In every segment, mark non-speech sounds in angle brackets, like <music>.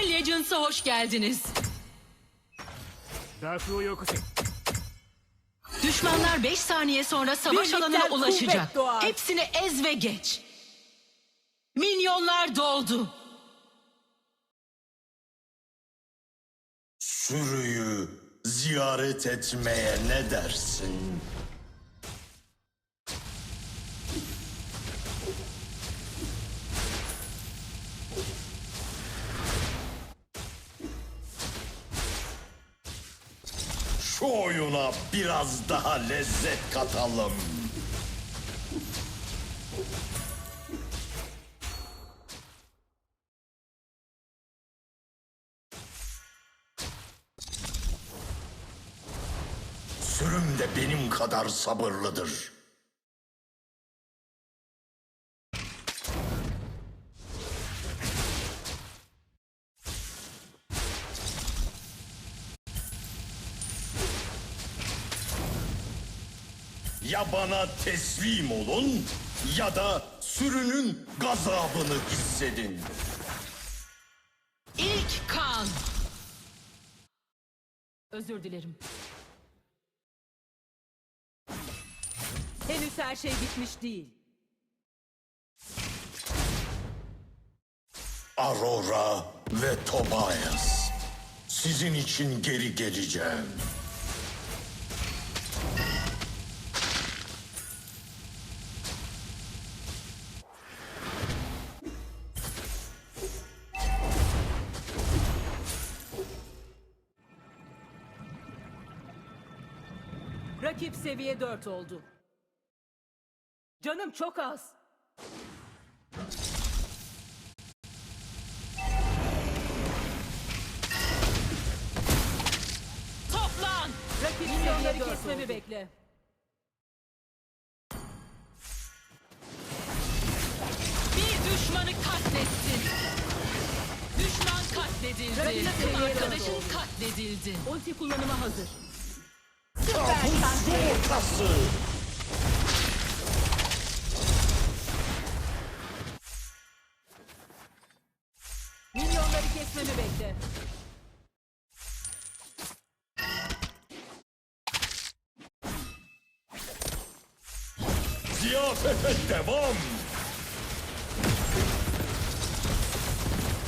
Avatar Legends'a hoş geldiniz. Düşmanlar 5 saniye sonra savaş Birlikler alanına ulaşacak. Hepsini ez ve geç. Minyonlar doldu. Sürüyü ziyaret etmeye ne dersin? Oyuna biraz daha lezzet katalım. Sürüm de benim kadar sabırlıdır. Ya bana teslim olun ya da sürünün gazabını hissedin. İlk kan. Özür dilerim. Henüz her şey bitmiş değil. Aurora ve Tobias. Sizin için geri geleceğim. Rakip seviye 4 oldu. Canım çok az. Toplan. Rakip milyonları kesmemi bekle. Bir düşmanı katlettin. Düşman katledildi. Rakip arkadaşın oldu. katledildi. Ulti kullanıma hazır. Yumurtası. Milyonları kesmemi bekle. Ziyafete devam.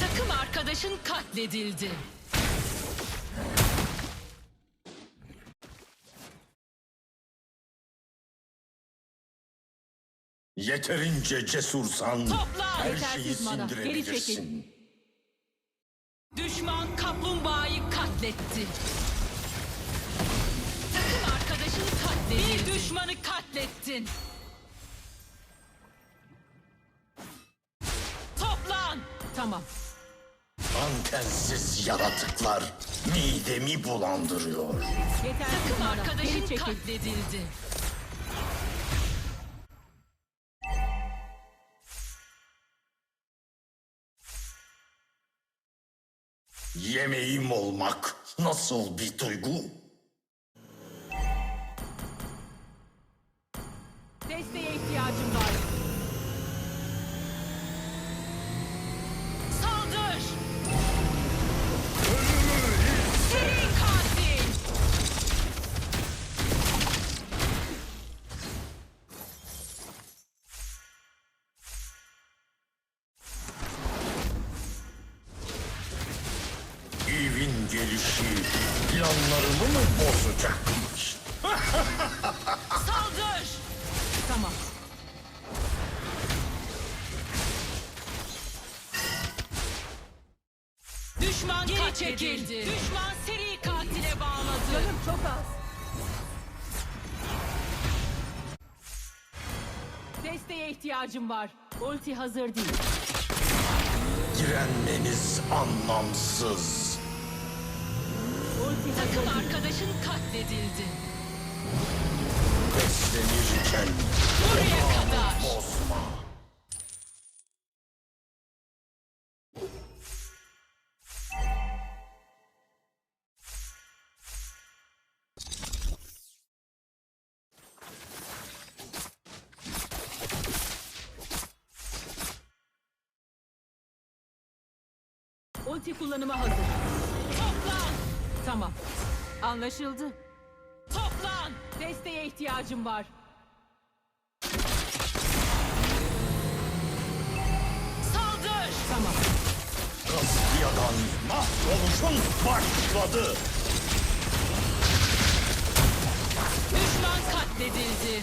Takım arkadaşın katledildi. Yeterince cesursan Topla! her Yetersiz şeyi mana. Geri sindirebilirsin. Düşman kaplumbağayı katletti. Takım arkadaşın katledildi. Bir düşmanı katlettin. Toplan. Tamam. Antensiz yaratıklar midemi bulandırıyor. Yetersiz Takım mana. arkadaşın Geri çekil. katledildi. Yemeğim olmak nasıl bir duygu? Desteğe ihtiyacım var. Çekildi. Düşman seri katile bağladı. Canım çok az. Desteğe ihtiyacım var. Ulti hazır değil. Direnmeniz anlamsız. Ulti Takım değil. arkadaşın Ulti kullanıma hazır. Toplan. Tamam. Anlaşıldı. Toplan. Desteğe ihtiyacım var. Saldır. Tamam. Kastiyadan mahvoluşun başladı. Düşman katledildi.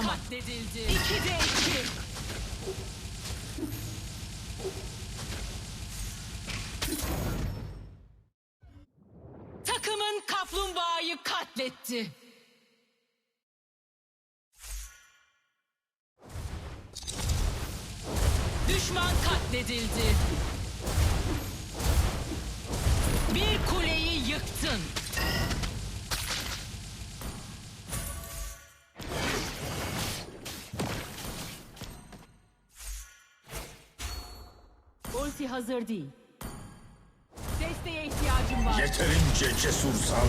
Tamam. katledildi. İkide iki. Takımın kaplumbağayı katletti. Düşman katledildi. Bir kuleyi yıktın. Hazır değil. Desteğe ihtiyacım var. Yeterince cesursan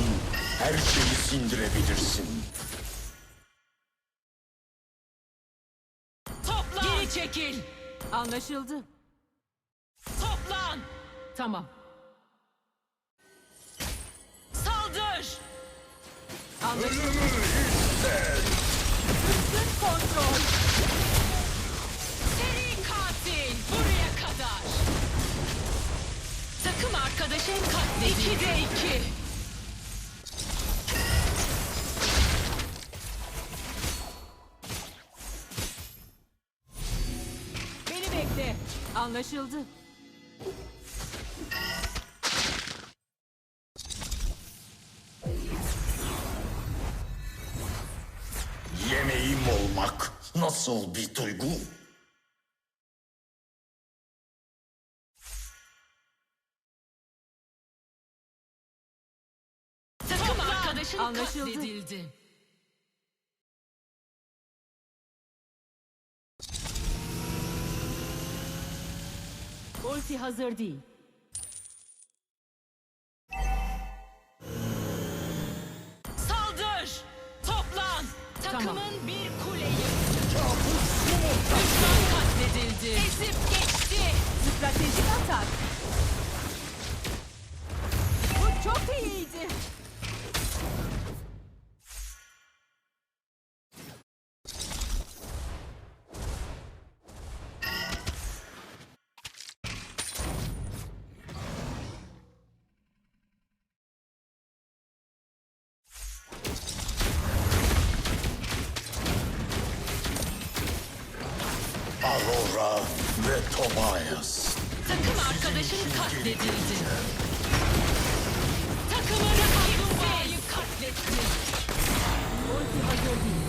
her şeyi sindirebilirsin. Toplan. Geri çekil. Anlaşıldı. Toplan. Tamam. Saldır. Anlaşıldı. Ölümü hisset. Üstün kontrol. Takım arkadaşın katledildi. İkide iki. Beni bekle. Anlaşıldı. Yemeğim olmak nasıl bir duygu? Takım arkadaşın Anlaşıldı. katledildi. Ulti hazır değil. Saldır. Toplan. Takımın Tamam. bir kuleyi. Düşman katledildi. Ezip geçti. Stratejik atak. Bu çok iyiydi. Aurora ve Tobias. Takım arkadaşın katledildi. Takımın kaplumbağayı katletti. Ulti hazır değil.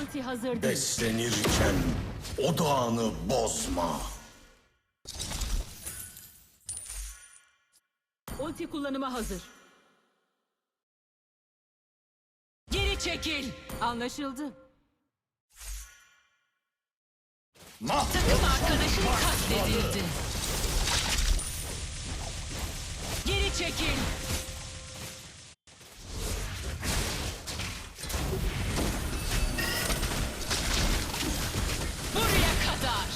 Ulti hazır değil. Beslenirken odağını bozma. Ulti kullanıma hazır. Geri çekil. Anlaşıldı. Mahvoluşun Takım arkadaşın katledildi. Geri çekil. Buraya kadar.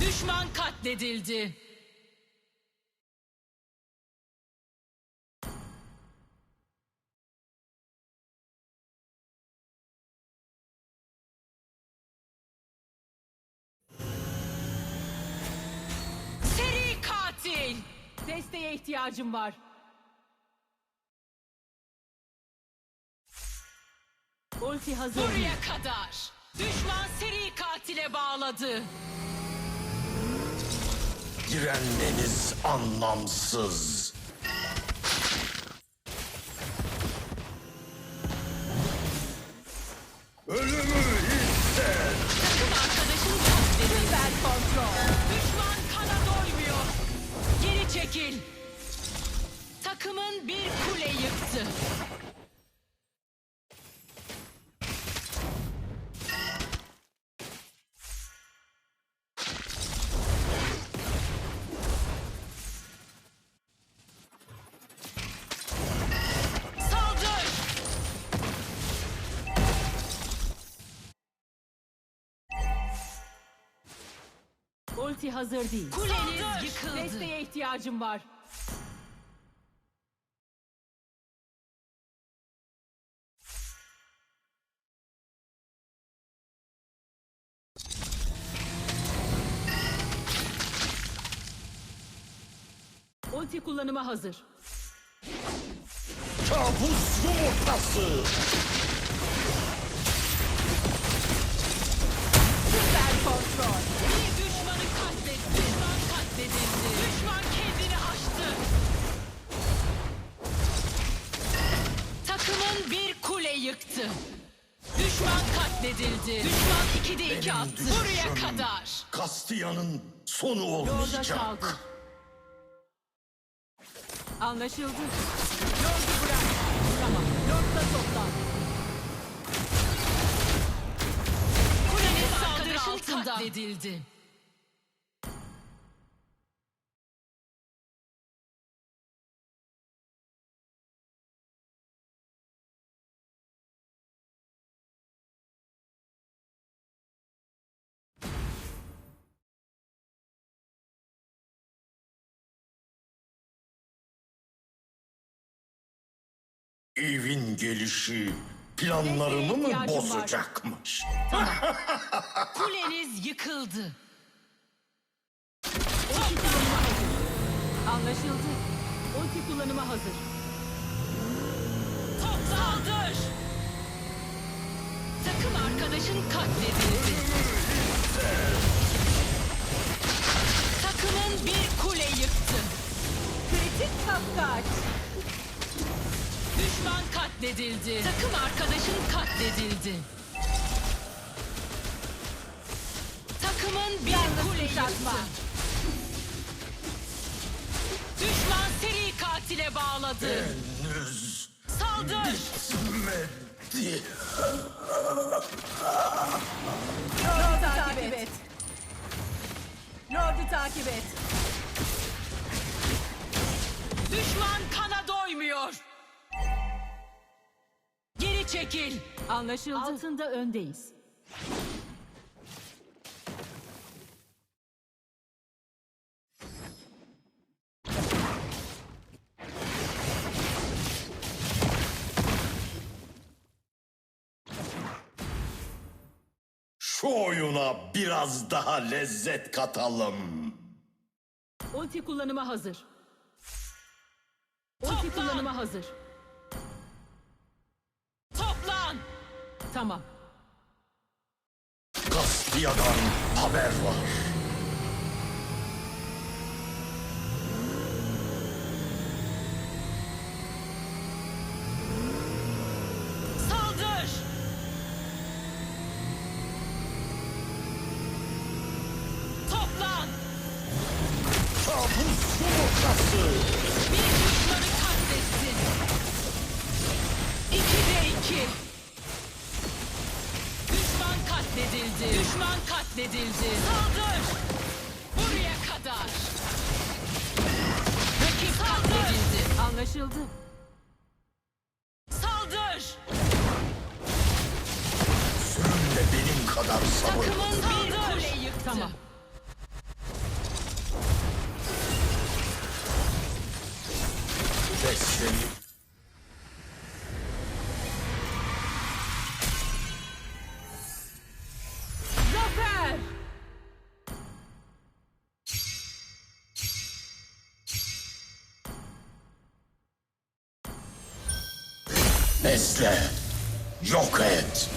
Düşman katledildi. Desteğe ihtiyacım var. Ulti hazır. Buraya kadar. Düşman seri katile bağladı. Direnmeniz anlamsız. Ulti hazır değil. Kuleniz yıkıldı. Desteğe ihtiyacım var. Ulti kullanıma hazır. Kabus yumurtası. Süper kontrol. Bir Takımın bir kule yıktı. Düşman katledildi. Düşman 2'de 2 Benim attı. Buraya kadar. Kastiyanın sonu Yolda olmayacak. kaldı. Anlaşıldı. Lord'u bırak. Tamam. Lord'la toplan. Kuleniz saldırı arkadaşın altında. katledildi. Evin gelişi planlarımı mı ihtiyacım var. bozacakmış? <laughs> Kuleniz yıkıldı. Ulti kullanıma hazır. Anlaşıldı. Ulti kullanıma hazır. Top saldır. Takım arkadaşın katledildi. Takımın bir kule yıktı. Kritik kapkaç. Düşman katledildi. Takım arkadaşın katledildi. Takımın bir kule yıktı. Düşman seri katile bağladı. Henüz Saldır. bitmedi. Lord'u takip et. Lord'u takip et. Düşman kana doymuyor. Çekil. Anlaşıldı. Altında öndeyiz. Şu oyuna biraz daha lezzet katalım. Ulti kullanıma hazır. Ulti kullanıma hazır. Tamam. Kastiyadan haber var. Katledildi. Saldır. Buraya kadar. Rakip katledildi. Anlaşıldı. Saldır. Sürüm de benim kadar sabırlı. Takımın bir kule yıktı. Tamam. Ve seni besle. Yok et.